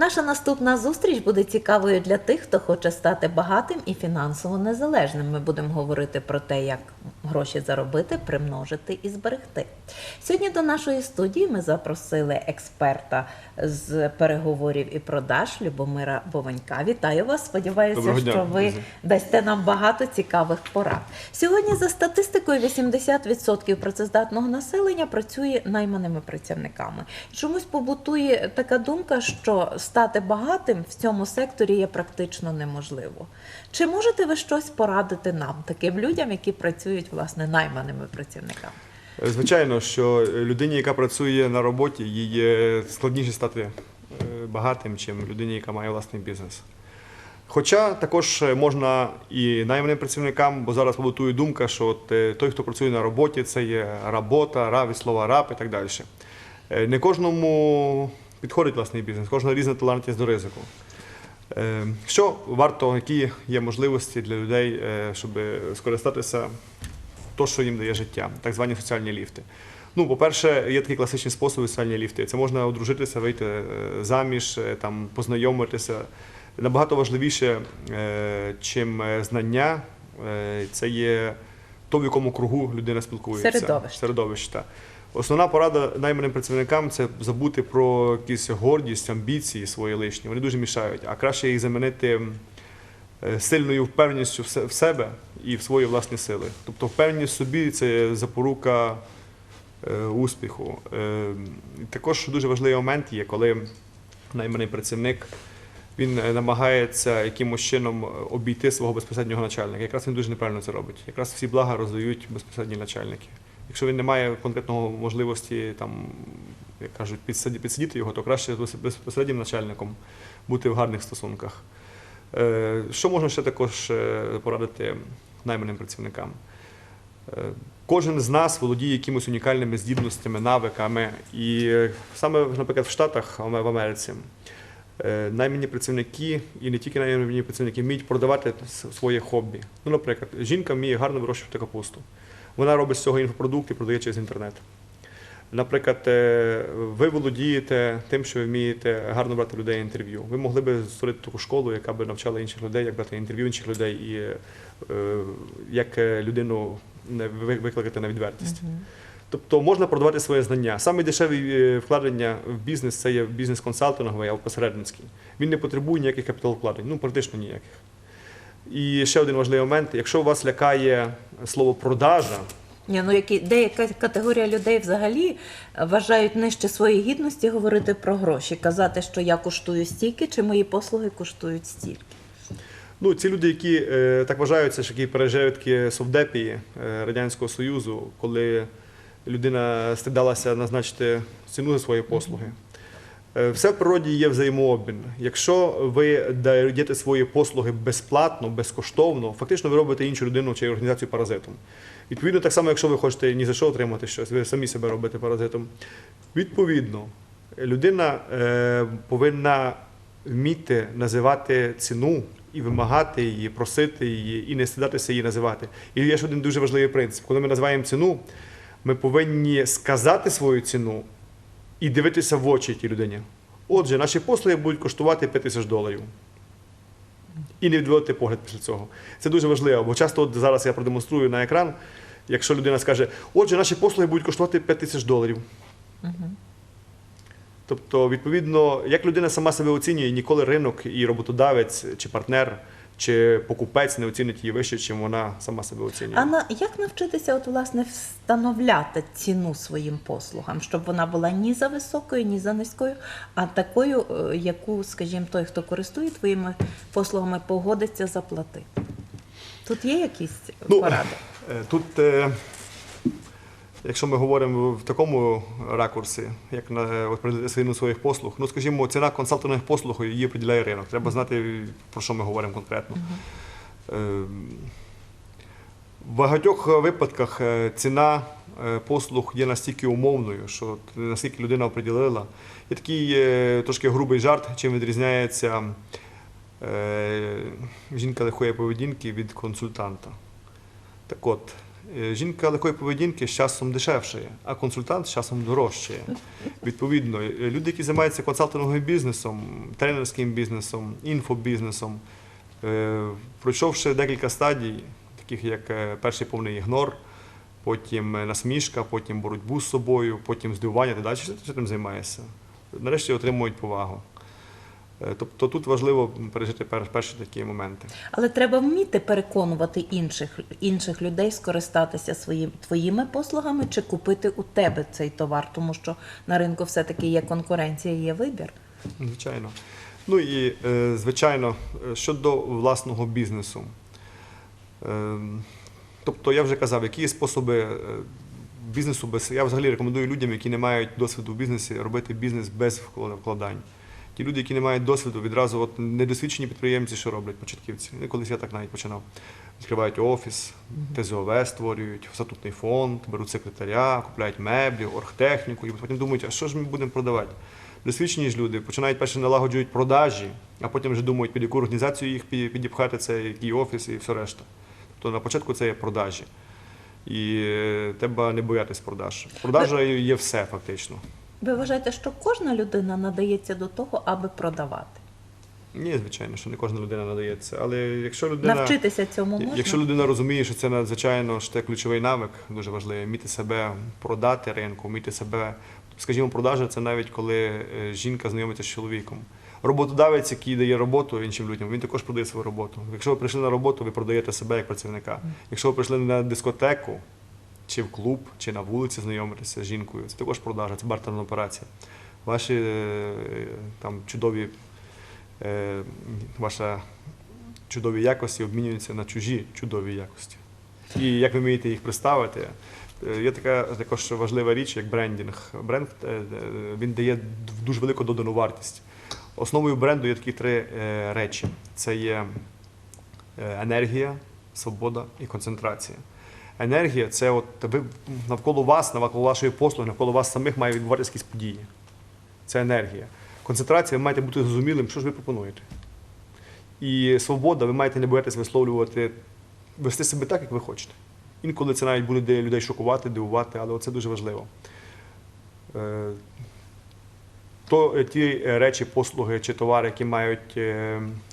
Наша наступна зустріч буде цікавою для тих, хто хоче стати багатим і фінансово незалежним. Ми будемо говорити про те, як гроші заробити, примножити і зберегти. Сьогодні до нашої студії ми запросили експерта з переговорів і продаж Любомира Бованька. Вітаю вас! Сподіваюся, Доброго дня, що ви друзі. дасте нам багато цікавих порад. Сьогодні, за статистикою, 80% працездатного населення працює найманими працівниками. Чомусь побутує така думка, що стати багатим в цьому секторі є практично неможливо. Чи можете ви щось порадити нам, таким людям, які працюють власне найманими працівниками? Звичайно, що людині, яка працює на роботі, їй е, складніше стати е, багатим, чим людині, яка має власний бізнес. Хоча також можна і найманим працівникам, бо зараз побутує думка, що от е, той, хто працює на роботі, це є робота, раб від слова раб і так далі. Е, Не кожному підходить власний бізнес, кожного різна толерантність до ризику. Е, Що варто, які є можливості для людей, е, щоб скористатися то, що їм дає життя, так звані соціальні ліфти. Ну, по-перше, є такі класичні способи соціальні ліфти. Це можна одружитися, вийти е, заміж, там, познайомитися. Набагато важливіше, чим знання, це є то, в якому кругу людина спілкується. Середовище. Середовище, так. Основна порада найманим працівникам це забути про якусь гордість, амбіції свої лишні. Вони дуже мішають, а краще їх замінити е, сильною впевненістю в себе і в свої власні сили. Тобто впевненість в собі це запорука е, успіху. Е, Також дуже важливий момент є, коли найманий працівник він намагається якимось чином обійти свого безпосереднього начальника. Якраз він дуже неправильно це робить. Якраз всі блага роздають безпосередні начальники. Якщо він не має конкретного можливості там, як кажуть, підсиді- підсидіти його, то краще з безпосереднім начальником бути в гарних стосунках. Е, Що можна ще також е, порадити найманим працівникам? Е, Кожен з нас володіє якимись унікальними здібностями, навиками. І саме, наприклад, в Штатах, в Америці, наймані працівники і не тільки наймані працівники вміють продавати своє хобі. Ну, наприклад, жінка вміє гарно вирощувати капусту. Вона робить з цього інфопродукт і продає через інтернет. Наприклад, е, ви володієте тим, що ви вмієте гарно брати людей інтерв'ю. Ви могли би створити таку школу, яка би навчала інших людей, як брати інтерв'ю інших людей і е, як е, людину викликати на відвертість. Тобто можна продавати своє знання. Саме дешеві вкладення в бізнес це є бізнес консалтинговий або посередницький. Він не потребує ніяких капіталовкладень, ну практично ніяких. І ще один важливий момент: якщо вас лякає слово продажа, Ні, ну які деяка категорія людей взагалі вважають нижче своєї гідності говорити про гроші, казати, що я коштую стільки, чи мої послуги коштують стільки. Ну, ці люди, які е, так вважаються, що які переживають такі совдепії е, Радянського Союзу, коли людина стидалася назначити ціну за свої послуги. Е, все в природі є взаємообмін. Якщо ви даєте свої послуги безплатно, безкоштовно, фактично ви робите іншу людину чи організацію паразитом. Відповідно, так само, якщо ви хочете ні за що отримати щось, ви самі себе робите паразитом. Відповідно, людина е, повинна вміти називати ціну і вимагати її, просити її і не стидатися її називати. І є ще один дуже важливий принцип. Коли ми називаємо ціну, ми повинні сказати свою ціну і дивитися в очі тій людині. Отже, наші послуги будуть коштувати 5 тисяч доларів. І не відводити погляд після цього. Це дуже важливо, бо часто от зараз я продемонструю на екран, якщо людина скаже, отже, наші послуги будуть коштувати 5 тисяч доларів. Тобто, відповідно, як людина сама себе оцінює, ніколи ринок і роботодавець, чи партнер, чи покупець не оцінить її вище, чим вона сама себе оцінює. А на як навчитися, от власне, встановляти ціну своїм послугам, щоб вона була ні за високою, ні за низькою, а такою, е, яку, скажімо, той, хто користує твоїми послугами, погодиться заплатити. Тут є якісь Ну, поради? Е, Тут, е, якщо ми говоримо в такому ракурсі, як на ціну своїх послуг, ну скажімо, ціна консалтингових послуг її приділяє ринок. Треба знати, про що ми говоримо конкретно. Е, В багатьох випадках е, ціна е, послуг є настільки умовною, що наскільки людина оприділила. Є такий е, трошки грубий жарт, чим відрізняється жінка легкої поведінки від консультанта. Так от, Жінка легкої поведінки з часом дешевшає, а консультант з часом дорожчає. Відповідно, е, люди, які займаються консалтинговим бізнесом, тренерським бізнесом, інфобізнесом, е, пройшовши декілька стадій, таких як е, перший повний ігнор, потім е, насмішка, потім боротьбу з собою, потім здивування, ти далі що ти цим займаєшся? Нарешті отримують повагу. Е, Тобто тут важливо пережити перші такі моменти. Але треба вміти переконувати інших, інших людей скористатися своїм, твоїми послугами чи купити у тебе цей товар, тому що на ринку все-таки є конкуренція, є вибір. Звичайно. Ну і е, звичайно, е, щодо власного бізнесу. Тобто, я вже казав, які є способи бізнесу без. Я взагалі рекомендую людям, які не мають досвіду в бізнесі, робити бізнес без вкладань. Ті люди, які не мають досвіду, відразу от недосвідчені підприємці, що роблять початківці. Колись я так навіть починав. Відкривають офіс, ТЗОВ створюють, статутний фонд, беруть секретаря, купляють меблі, оргтехніку, і потім думають, а що ж ми будемо продавати? Досвідчені ж люди починають перше налагоджують продажі, а потім вже думають, під яку організацію їх підіпхати, це який офіс і все решта. Тобто на початку це є продажі. І е, треба не боятись продаж. Продажа є все фактично. Ви вважаєте, що кожна людина надається до того, аби продавати? Ні, звичайно, що не кожна людина надається. Але якщо людина, Навчитися цьому можна? якщо людина розуміє, що це надзвичайно ж це ключовий навик, дуже важливий, вміти себе продати ринку, вміти себе, скажімо, продажа це навіть коли е, жінка знайомиться з чоловіком. Роботодавець, який дає роботу іншим людям, він також продає свою роботу. Якщо ви прийшли на роботу, ви продаєте себе як працівника. Якщо ви прийшли на дискотеку, чи в клуб, чи на вулиці знайомитися з жінкою, це також продажа, це бартерна операція. Ваші е, там чудові, е, ваша чудові якості обмінюються на чужі чудові якості. І як ви вмієте їх представити, е, є така також важлива річ, як брендінг. Бренд він дає дуже велику додану вартість. Основою бренду є такі три речі: це є енергія, свобода і концентрація. Енергія це от навколо вас, навколо вашої послуги, навколо вас самих має відбуватися якісь події. Це енергія. Концентрація, ви маєте бути зрозумілим, що ж ви пропонуєте. І свобода, ви маєте не боятися висловлювати, вести себе так, як ви хочете. Інколи це навіть буде людей шокувати, дивувати, але це дуже важливо. Е, То е, ті е, речі, послуги чи товари, які мають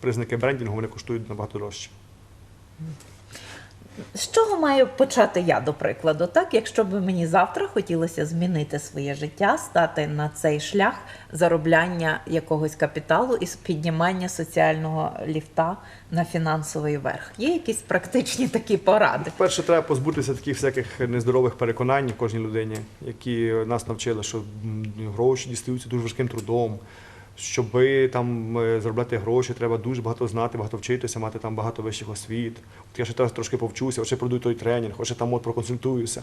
признаки брендінгу, вони коштують набагато дорожче. З чого маю почати я, до прикладу, так? Якщо б мені завтра хотілося змінити своє життя, стати на цей шлях заробляння якогось капіталу і піднімання соціального ліфта на фінансовий верх. Є якісь практичні такі поради? Перше, треба позбутися таких всяких нездорових переконань кожній людині, які нас навчили, що гроші дістаються дуже важким трудом. Щоб там е, заробляти гроші, треба дуже багато знати, багато вчитися, мати там багато вищих освіт. От я ще зараз трошки повчуся, от ще пройду той тренінг, от ще там от проконсультуюся.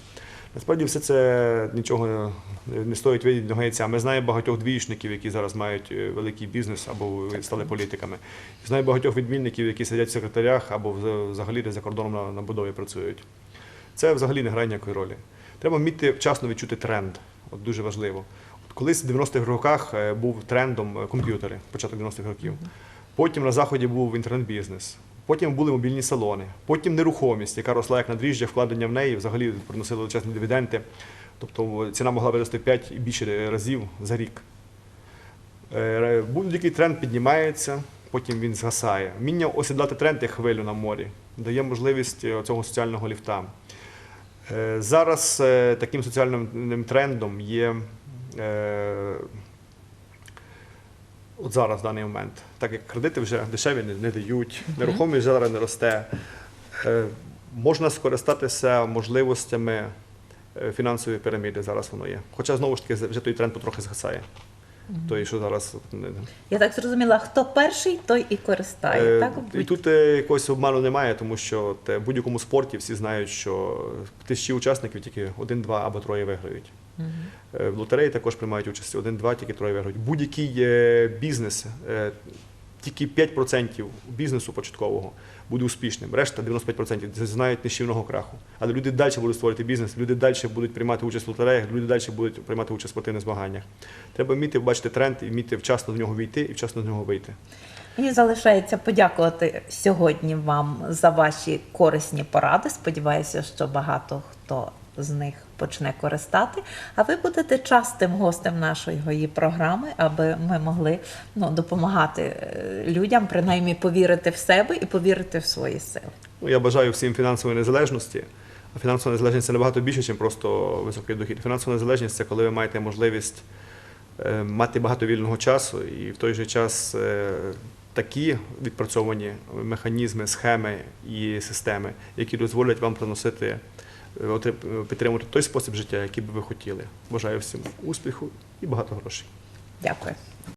Насправді все це нічого не- стоїть від яйця. Ми знаємо багатьох двічників, які зараз мають е, великий бізнес або стали політиками. Знаю багатьох відмінників, які сидять в секретарях або взагалі десь за кордоном на, на будові працюють. Це взагалі не грає ніякої ролі. Треба вміти вчасно відчути тренд. От дуже важливо. Колись в 90-х роках е, був трендом е, комп'ютери, початок 90-х років. Потім на заході був інтернет-бізнес. Потім були мобільні салони, потім нерухомість, яка росла як на дріжджі, вкладення в неї взагалі приносило величезні дивіденди. Тобто ціна могла вирости 5 і більше разів за рік. Е, Будь-який тренд піднімається, потім він згасає. Вміння осідлати тренд як хвилю на морі дає можливість е, цього соціального ліфта. Е, Зараз е, таким соціальним трендом є е, от зараз в даний момент, так як кредити вже дешеві не, не дають, нерухомість зараз не росте. Е, Можна скористатися можливостями е, фінансової піраміди, зараз воно є. Хоча знову ж таки вже той тренд потрохи згасає. Той, що зараз Я так зрозуміла, хто перший, той і користає. Е, так? І тут е, якогось обману немає, тому що е, в будь-якому спорті всі знають, що тисячі учасників тільки один, два або троє виграють. Е, В лотереї також приймають участь один-два, тільки троє виграють. Будь-який бізнес, е, тільки 5% бізнесу початкового буде успішним. Решта 95% це знають нищівного краху. Але люди далі будуть створити бізнес, люди далі будуть приймати участь в лотереях, люди далі будуть приймати участь в спортивних змаганнях. Треба вміти бачити тренд і вміти вчасно в нього війти і вчасно з нього вийти. І залишається подякувати сьогодні вам за ваші корисні поради. Сподіваюся, що багато хто з них почне користати. А ви будете частим гостем нашої програми, аби ми могли ну, допомагати е, людям, принаймні повірити в себе і повірити в свої сили. Ну, я бажаю всім фінансової незалежності. А фінансова незалежність це набагато більше, ніж просто високий дохід. Фінансова незалежність це коли ви маєте можливість е, мати багато вільного часу і в той же час е, такі відпрацьовані механізми, схеми і системи, які дозволять вам приносити, підтримувати той спосіб життя, який би ви хотіли. Бажаю всім успіху і багато грошей. Дякую.